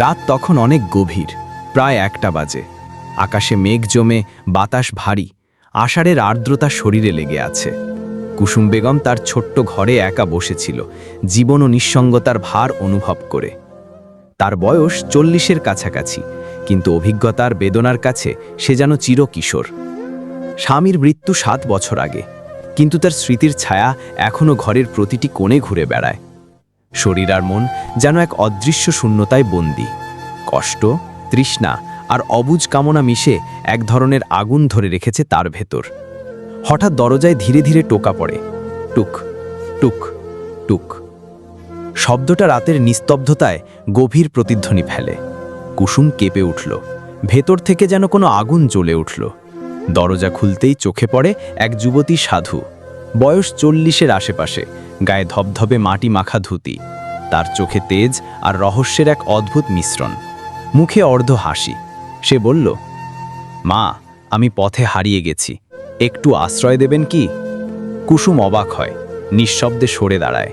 রাত তখন অনেক গভীর, প্রায় একটা বাজে। আকাশে মেঘ জমে, বাতাস ভারী, আষাঢ়ের আর্দ্রতা শরীরে লেগে আছে। কুসুম বেগম তার ছোট্ট ঘরে একা বসেছিল, জীবন ও নিঃসঙ্গতার ভার অনুভব করে। তার বয়স চল্লিশের কাছাকাছি, কিন্তু অভিজ্ঞতার বেদনার কাছে সে যেন চিরকিশোর। স্বামীর মৃত্যু সাত বছর আগে, কিন্তু তার স্মৃতির ছায়া এখনও ঘরের প্রতিটি কোণে ঘুরে বেড়ায়। শরীর আর মন যেন এক অদৃশ্য শূন্যতায় বন্দী। কষ্ট, তৃষ্ণা আর অবুজ কামনা মিশে এক ধরনের আগুন ধরে রেখেছে তার ভেতর। হঠাৎ দরজায় ধীরে ধীরে টোকা পড়ে। টুক টুক টুক। শব্দটা রাতের নিস্তব্ধতায় গভীর প্রতিধ্বনি ফেলে। কুসুম কেঁপে উঠল। ভেতর থেকে যেন কোনো আগুন জ্বলে উঠল। দরজা খুলতেই চোখে পড়ে এক যুবতী সাধু। বয়স চল্লিশের আশেপাশে। গায়ে ধবধবে মাটি মাখা ধুতি, তার চোখে তেজ আর রহস্যের এক অদ্ভুত মিশ্রণ। মুখে অর্ধ হাসি। সে বলল, মা, আমি পথে হারিয়ে গেছি। একটু আশ্রয় দেবেন কি? কুসুম অবাক হয়, নিঃশব্দে সরে দাঁড়ায়।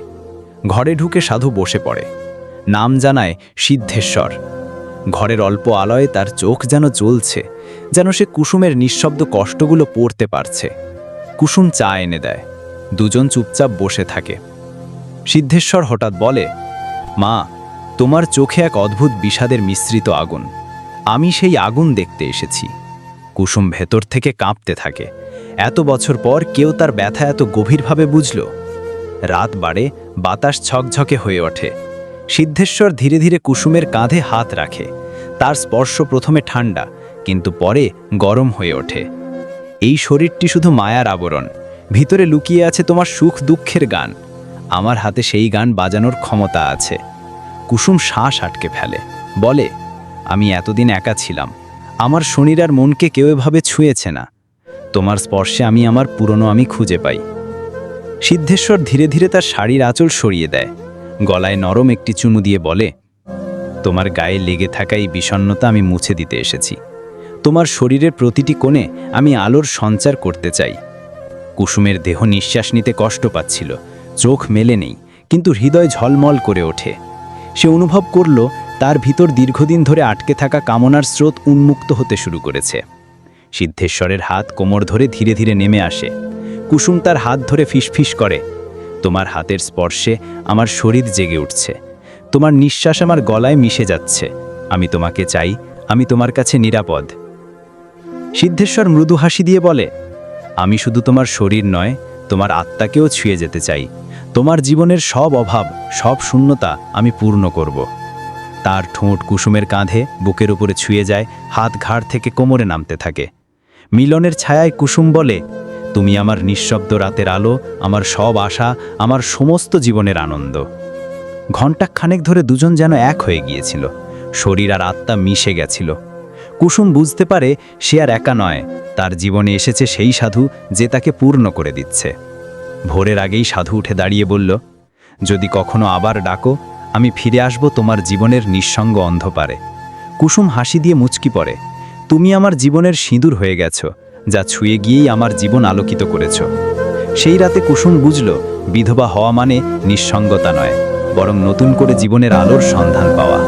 ঘরে ঢুকে সাধু বসে পড়ে। নাম জানায় সিদ্ধেশ্বর। ঘরের অল্প আলয়ে তার চোখ যেন জ্বলছে, যেন সে কুসুমের নিঃশব্দ কষ্টগুলো পড়তে পারছে। কুসুম চা এনে দেয়। দুজন চুপচাপ বসে থাকে। সিদ্ধেশ্বর হঠাৎ বলে, মা, তোমার চোখে এক অদ্ভুত বিষাদের মিশ্রিত আগুন। আমি সেই আগুন দেখতে এসেছি। কুসুম ভেতর থেকে কাঁপতে থাকে। এত বছর পর কেউ তার ব্যথা এত গভীরভাবে বুঝল। রাত বাড়ে, বাতাস ঝকঝকে হয়ে ওঠে। সিদ্ধেশ্বর ধীরে ধীরে কুসুমের কাঁধে হাত রাখে। তার স্পর্শ প্রথমে ঠান্ডা, কিন্তু পরে গরম হয়ে ওঠে। এই শরীরটি শুধু মায়ার আবরণ। ভিতরে লুকিয়ে আছে তোমার সুখ দুঃখের গান। আমার হাতে সেই গান বাজানোর ক্ষমতা আছে। কুসুম শ্বাস আটকে ফেলে। বলে, আমি এতদিন একা ছিলাম। আমার শরীর আর মনকে কেউ এভাবে ছুঁয়েছে না। তোমার স্পর্শে আমি আমার পুরনো আমি খুঁজে পাই। সিদ্ধেশ্বর ধীরে ধীরে তার শাড়ির আঁচল সরিয়ে দেয়। গলায় নরম একটি চুমু দিয়ে বলে, তোমার গায়ে লেগে থাকা এই বিষণ্ণতা আমি মুছে দিতে এসেছি। তোমার শরীরের প্রতিটি কোণে আমি আলোর সঞ্চার করতে চাই। কুসুমের দেহ নিঃশ্বাস নিতে কষ্ট পাচ্ছিল, চোখ মেলে নেই, কিন্তু হৃদয় ঝলমল করে ওঠে। সে অনুভব করল, তার ভিতর দীর্ঘদিন ধরে আটকে থাকা কামনার স্রোত উন্মুক্ত হতে শুরু করেছে। সিদ্ধেশ্বরের হাত কোমর ধরে ধীরে ধীরে নেমে আসে। কুসুম তার হাত ধরে ফিসফিস করে, তোমার হাতের স্পর্শে আমার শরীর জেগে উঠছে। তোমার নিঃশ্বাস আমার গলায় মিশে যাচ্ছে। আমি তোমাকে চাই, আমি তোমার কাছে নিরাপদ। সিদ্ধেশ্বর মৃদু হাসি দিয়ে বলে আমি শুধু তোমার শরীর নয়, তোমার আত্মাকেও ছুঁয়ে যেতে চাই। তোমার জীবনের সব অভাব, সব শূন্যতা আমি পূর্ণ করব। তার ঠোঁট কুসুমের কাঁধে, বুকের উপরে ছুঁয়ে যায়, হাত ঘাড় থেকে কোমরে নামতে থাকে। মিলনের ছায়ায় কুসুম বলে, তুমি আমার নিঃশব্দ রাতের আলো, আমার সব আশা, আমার সমস্ত জীবনের আনন্দ। ঘণ্টা খানেক ধরে দুজন যেন এক হয়ে গিয়েছিল। শরীর আর আত্মা মিশে গেছিল। কুসুম বুঝতে পারে, সে আর একা নয়। তার জীবনে এসেছে সেই সাধু যে তাকে পূর্ণ করে দিচ্ছে। ভোরের আগেই সাধু উঠে দাঁড়িয়ে বলল, যদি কখনো আবার ডাকো, আমি ফিরে আসব তোমার জীবনের নিঃসঙ্গ অন্ধপারে কুসুম হাসি দিয়ে মুচকি পড়ে, তুমি আমার জীবনের সিঁদুর হয়ে গেছো, যা ছুঁয়ে গিয়েই আমার জীবন আলোকিত করেছ। সেই রাতে কুসুম বুঝল, বিধবা হওয়া মানে নিঃসঙ্গতা নয়, বরং নতুন করে জীবনের আলোর সন্ধান পাওয়া।